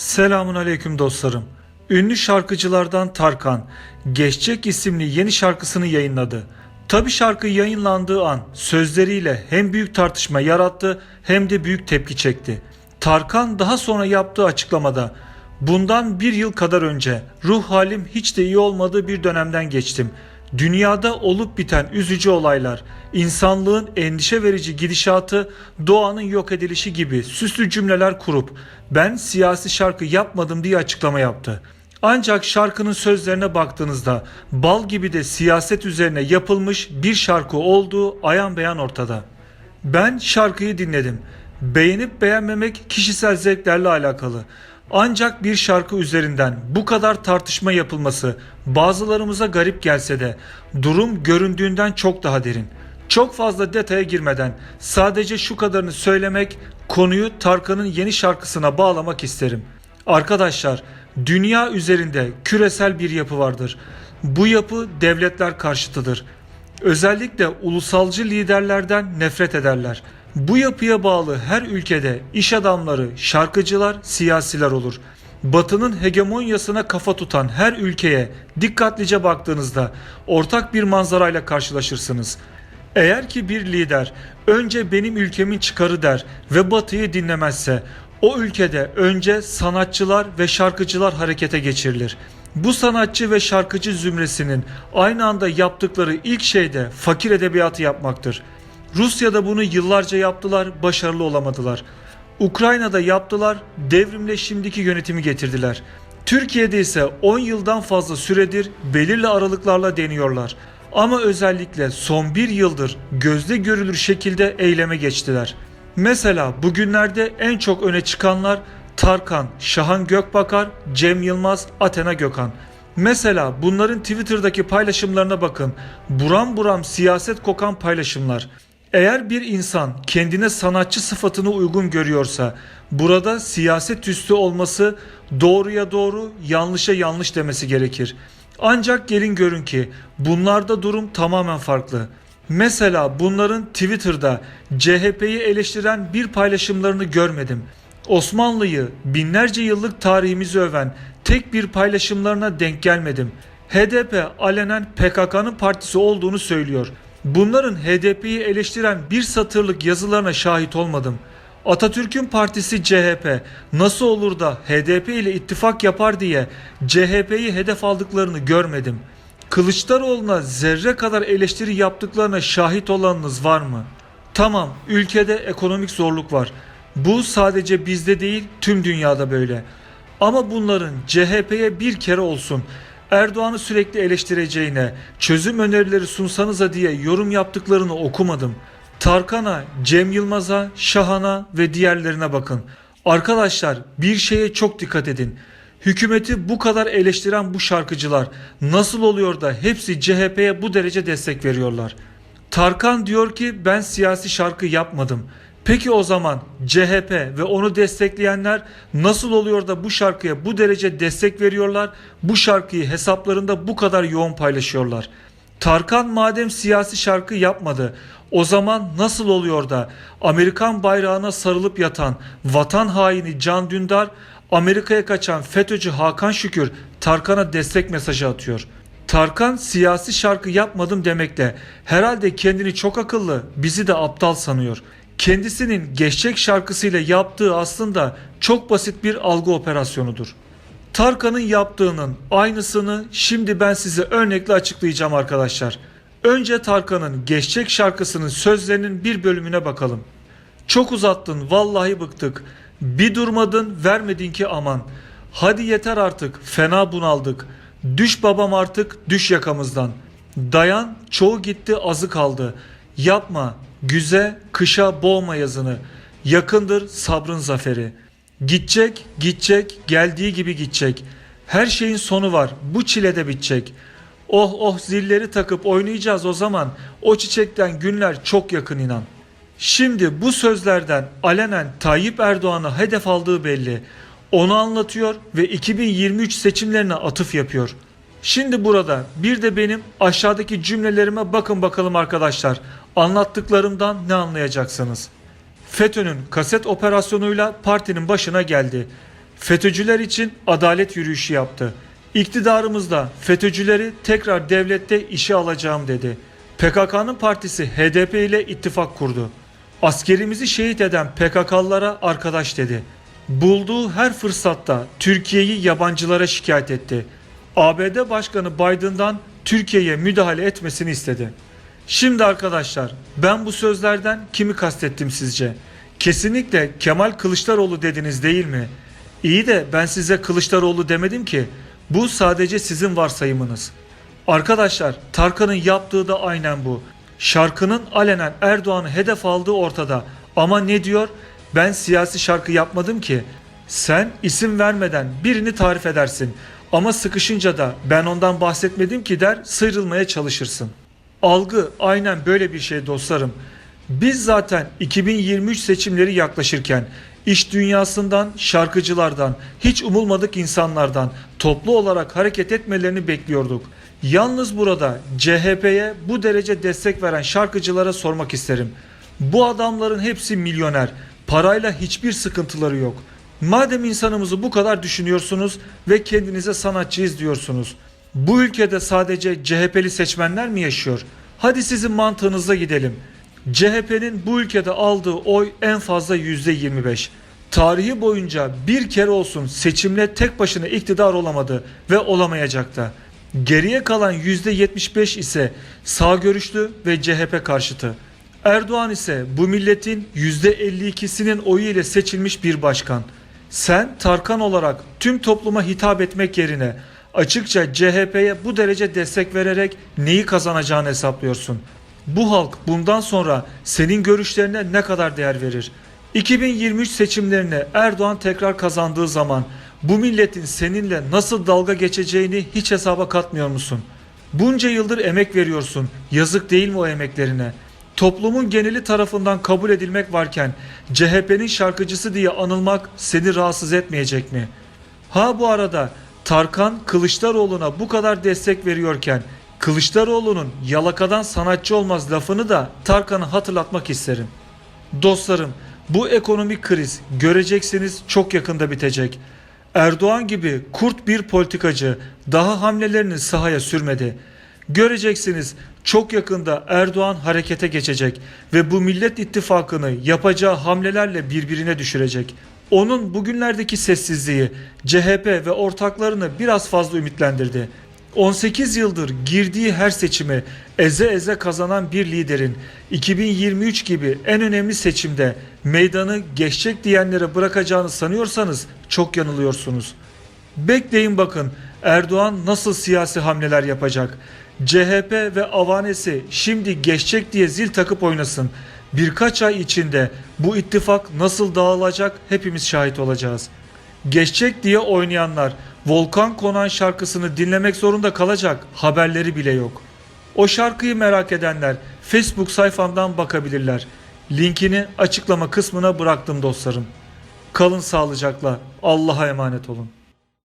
Selamun aleyküm dostlarım. Ünlü şarkıcılardan Tarkan, Geçecek isimli yeni şarkısını yayınladı. Tabi şarkı yayınlandığı an sözleriyle hem büyük tartışma yarattı hem de büyük tepki çekti. Tarkan daha sonra yaptığı açıklamada Bundan bir yıl kadar önce ruh halim hiç de iyi olmadığı bir dönemden geçtim. Dünyada olup biten üzücü olaylar, insanlığın endişe verici gidişatı, doğanın yok edilişi gibi süslü cümleler kurup ben siyasi şarkı yapmadım diye açıklama yaptı. Ancak şarkının sözlerine baktığınızda bal gibi de siyaset üzerine yapılmış bir şarkı olduğu ayan beyan ortada. Ben şarkıyı dinledim. Beğenip beğenmemek kişisel zevklerle alakalı. Ancak bir şarkı üzerinden bu kadar tartışma yapılması bazılarımıza garip gelse de durum göründüğünden çok daha derin. Çok fazla detaya girmeden sadece şu kadarını söylemek konuyu Tarkan'ın yeni şarkısına bağlamak isterim. Arkadaşlar dünya üzerinde küresel bir yapı vardır. Bu yapı devletler karşıtıdır. Özellikle ulusalcı liderlerden nefret ederler. Bu yapıya bağlı her ülkede iş adamları, şarkıcılar, siyasiler olur. Batı'nın hegemonyasına kafa tutan her ülkeye dikkatlice baktığınızda ortak bir manzarayla karşılaşırsınız. Eğer ki bir lider önce benim ülkemin çıkarı der ve Batı'yı dinlemezse o ülkede önce sanatçılar ve şarkıcılar harekete geçirilir. Bu sanatçı ve şarkıcı zümresinin aynı anda yaptıkları ilk şey de fakir edebiyatı yapmaktır. Rusya'da bunu yıllarca yaptılar, başarılı olamadılar. Ukrayna'da yaptılar, devrimle şimdiki yönetimi getirdiler. Türkiye'de ise 10 yıldan fazla süredir belirli aralıklarla deniyorlar. Ama özellikle son bir yıldır gözde görülür şekilde eyleme geçtiler. Mesela bugünlerde en çok öne çıkanlar Tarkan, Şahan Gökbakar, Cem Yılmaz, Athena Gökhan. Mesela bunların Twitter'daki paylaşımlarına bakın. Buram buram siyaset kokan paylaşımlar. Eğer bir insan kendine sanatçı sıfatını uygun görüyorsa burada siyaset üstü olması doğruya doğru yanlışa yanlış demesi gerekir. Ancak gelin görün ki bunlarda durum tamamen farklı. Mesela bunların Twitter'da CHP'yi eleştiren bir paylaşımlarını görmedim. Osmanlı'yı binlerce yıllık tarihimizi öven tek bir paylaşımlarına denk gelmedim. HDP alenen PKK'nın partisi olduğunu söylüyor. Bunların HDP'yi eleştiren bir satırlık yazılarına şahit olmadım. Atatürk'ün partisi CHP nasıl olur da HDP ile ittifak yapar diye CHP'yi hedef aldıklarını görmedim. Kılıçdaroğlu'na zerre kadar eleştiri yaptıklarına şahit olanınız var mı? Tamam ülkede ekonomik zorluk var. Bu sadece bizde değil tüm dünyada böyle. Ama bunların CHP'ye bir kere olsun Erdoğan'ı sürekli eleştireceğine, çözüm önerileri sunsanıza diye yorum yaptıklarını okumadım. Tarkan'a, Cem Yılmaz'a, Şahan'a ve diğerlerine bakın. Arkadaşlar bir şeye çok dikkat edin. Hükümeti bu kadar eleştiren bu şarkıcılar nasıl oluyor da hepsi CHP'ye bu derece destek veriyorlar? Tarkan diyor ki ben siyasi şarkı yapmadım. Peki o zaman CHP ve onu destekleyenler nasıl oluyor da bu şarkıya bu derece destek veriyorlar? Bu şarkıyı hesaplarında bu kadar yoğun paylaşıyorlar. Tarkan madem siyasi şarkı yapmadı, o zaman nasıl oluyor da Amerikan bayrağına sarılıp yatan vatan haini Can Dündar, Amerika'ya kaçan FETÖ'cü Hakan Şükür Tarkan'a destek mesajı atıyor. Tarkan siyasi şarkı yapmadım demekle herhalde kendini çok akıllı, bizi de aptal sanıyor. Kendisinin geçecek şarkısıyla yaptığı aslında çok basit bir algı operasyonudur. Tarkan'ın yaptığının aynısını şimdi ben size örnekle açıklayacağım arkadaşlar. Önce Tarkan'ın geçecek şarkısının sözlerinin bir bölümüne bakalım. Çok uzattın vallahi bıktık. Bir durmadın vermedin ki aman. Hadi yeter artık fena bunaldık. Düş babam artık düş yakamızdan. Dayan çoğu gitti azı kaldı. Yapma güze kışa boğma yazını. Yakındır sabrın zaferi. Gidecek gidecek geldiği gibi gidecek. Her şeyin sonu var bu çilede bitecek. Oh oh zilleri takıp oynayacağız o zaman. O çiçekten günler çok yakın inan.'' Şimdi bu sözlerden alenen Tayyip Erdoğan'a hedef aldığı belli. Onu anlatıyor ve 2023 seçimlerine atıf yapıyor. Şimdi burada bir de benim aşağıdaki cümlelerime bakın bakalım arkadaşlar. Anlattıklarımdan ne anlayacaksınız? FETÖ'nün kaset operasyonuyla partinin başına geldi. FETÖ'cüler için adalet yürüyüşü yaptı. İktidarımızda FETÖ'cüleri tekrar devlette işe alacağım dedi. PKK'nın partisi HDP ile ittifak kurdu. Askerimizi şehit eden PKK'lılara arkadaş dedi. Bulduğu her fırsatta Türkiye'yi yabancılara şikayet etti. ABD Başkanı Biden'dan Türkiye'ye müdahale etmesini istedi. Şimdi arkadaşlar ben bu sözlerden kimi kastettim sizce? Kesinlikle Kemal Kılıçdaroğlu dediniz değil mi? İyi de ben size Kılıçdaroğlu demedim ki. Bu sadece sizin varsayımınız. Arkadaşlar Tarkan'ın yaptığı da aynen bu. Şarkının alenen Erdoğan'ı hedef aldığı ortada. Ama ne diyor? Ben siyasi şarkı yapmadım ki. Sen isim vermeden birini tarif edersin. Ama sıkışınca da ben ondan bahsetmedim ki der sıyrılmaya çalışırsın. Algı aynen böyle bir şey dostlarım. Biz zaten 2023 seçimleri yaklaşırken iş dünyasından, şarkıcılardan, hiç umulmadık insanlardan toplu olarak hareket etmelerini bekliyorduk. Yalnız burada CHP'ye bu derece destek veren şarkıcılara sormak isterim. Bu adamların hepsi milyoner. Parayla hiçbir sıkıntıları yok. Madem insanımızı bu kadar düşünüyorsunuz ve kendinize sanatçıyız diyorsunuz. Bu ülkede sadece CHP'li seçmenler mi yaşıyor? Hadi sizin mantığınıza gidelim. CHP'nin bu ülkede aldığı oy en fazla %25. Tarihi boyunca bir kere olsun seçimle tek başına iktidar olamadı ve olamayacak da. Geriye kalan %75 ise sağ görüşlü ve CHP karşıtı. Erdoğan ise bu milletin %52'sinin oyu ile seçilmiş bir başkan. Sen Tarkan olarak tüm topluma hitap etmek yerine açıkça CHP'ye bu derece destek vererek neyi kazanacağını hesaplıyorsun. Bu halk bundan sonra senin görüşlerine ne kadar değer verir? 2023 seçimlerini Erdoğan tekrar kazandığı zaman bu milletin seninle nasıl dalga geçeceğini hiç hesaba katmıyor musun? Bunca yıldır emek veriyorsun. Yazık değil mi o emeklerine? Toplumun geneli tarafından kabul edilmek varken CHP'nin şarkıcısı diye anılmak seni rahatsız etmeyecek mi? Ha bu arada Tarkan Kılıçdaroğlu'na bu kadar destek veriyorken Kılıçdaroğlu'nun yalakadan sanatçı olmaz lafını da Tarkan'a hatırlatmak isterim. Dostlarım bu ekonomik kriz göreceksiniz çok yakında bitecek. Erdoğan gibi kurt bir politikacı daha hamlelerini sahaya sürmedi. Göreceksiniz çok yakında Erdoğan harekete geçecek ve bu Millet İttifakı'nı yapacağı hamlelerle birbirine düşürecek. Onun bugünlerdeki sessizliği CHP ve ortaklarını biraz fazla ümitlendirdi. 18 yıldır girdiği her seçimi eze eze kazanan bir liderin 2023 gibi en önemli seçimde meydanı geçecek diyenlere bırakacağını sanıyorsanız çok yanılıyorsunuz. Bekleyin bakın Erdoğan nasıl siyasi hamleler yapacak. CHP ve avanesi şimdi geçecek diye zil takıp oynasın. Birkaç ay içinde bu ittifak nasıl dağılacak hepimiz şahit olacağız. Geçecek diye oynayanlar Volkan Konan şarkısını dinlemek zorunda kalacak haberleri bile yok. O şarkıyı merak edenler Facebook sayfamdan bakabilirler. Linkini açıklama kısmına bıraktım dostlarım. Kalın sağlıcakla. Allah'a emanet olun.